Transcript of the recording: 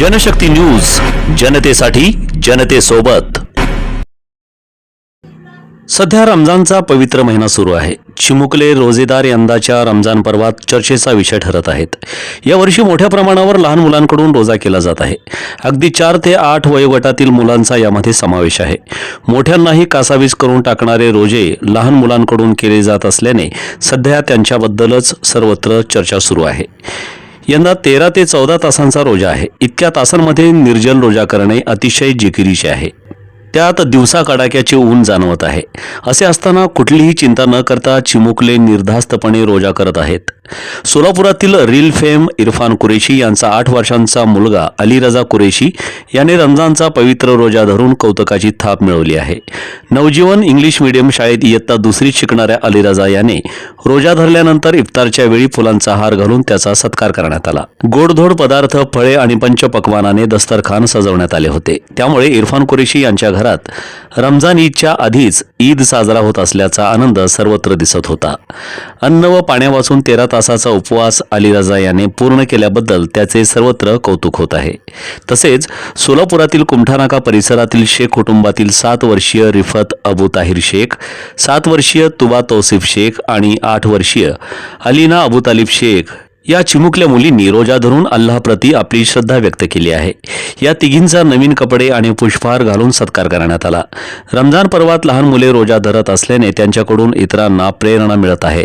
Janshakti news जनतेसाठी जनतेसोबत. सध्या रमजानचा पवित्र महिना सुरू आहे. चिमुकले रोजेदार यंदाच्या रमजान पर्वात चर्चेचा विषय ठरत आहेत. यावर्षी मोठ्या प्रमाणावर लहान मुलांकडून रोजा केला जात आहे. अगदी चार ते आठ वयोगटातील मुलांचा यामध्ये समावेश आहे. मोठ्यांनाही कासावीस करून टाकणारे रोजे लहान मुलांकडून केले जात असल्याने सध्या त्यांच्याबद्दलच सर्वत्र चर्चा सुरू आहे. यंदा तेरा ते चौदा तासांचा रोजा आहे. इतक्या तासांमध्ये निर्जल रोजा करणे अतिशय जिकिरीचे आहे. त्यात दिवसा कडाक्याचे ऊन जाणवत आहे. असे असताना कुठलीही चिंता न करता चिमुकले निर्धास्तपणे रोजा करत आहेत. सोलापुरातील रील फेम इरफान कुरेशी यांचा आठ वर्षांचा मुलगा अली रजा कुरेशी याने रमजानचा पवित्र रोजा धरून कौतुकाची थाप मिळवली आहे. नवजीवन इंग्लिश मीडियम शाळेत इयत्ता दुसरीत शिकणाऱ्या अली रजा याने रोजा धरल्यानंतर इफ्तारच्या वेळी फुलांचा हार घालून त्याचा सत्कार करण्यात आला. गोडधोड पदार्थ फळे आणि पंचपक्वानाने दस्तरखान सजवण्यात आले होते. त्यामुळे इरफान कुरेशी यांच्या घरात रमजान ईदच्या आधीच ईद साजरा होत असल्याचा आनंद सर्वत्र दिसत होता. अन्न व पाण्यापासून तेरा तासाचा उपवास अली याने पूर्ण केल्याबद्दल त्याचे सर्वत्र कौतुक होत आहे. तसेच सोलापुरातील कुमठानाका परिसरातील शेख कुटुंबातील सात वर्षीय रिफत अबू ताहिर शेख सात वर्षीय तुबा तौसिफ शेख आणि आठ वर्षीय अलीना अबू तालिब शेख या चिमुकल्या मुलींनी रोजा धरून अल्लाप्रती आपली श्रद्धा व्यक्त केली आहे. या तिघींचा नवीन कपडे आणि पुष्पहार घालून सत्कार करण्यात आला. रमजान पर्वात लहान मुले रोजा धरत असल्याने त्यांच्याकडून इतरांना प्रेरणा मिळत आहे.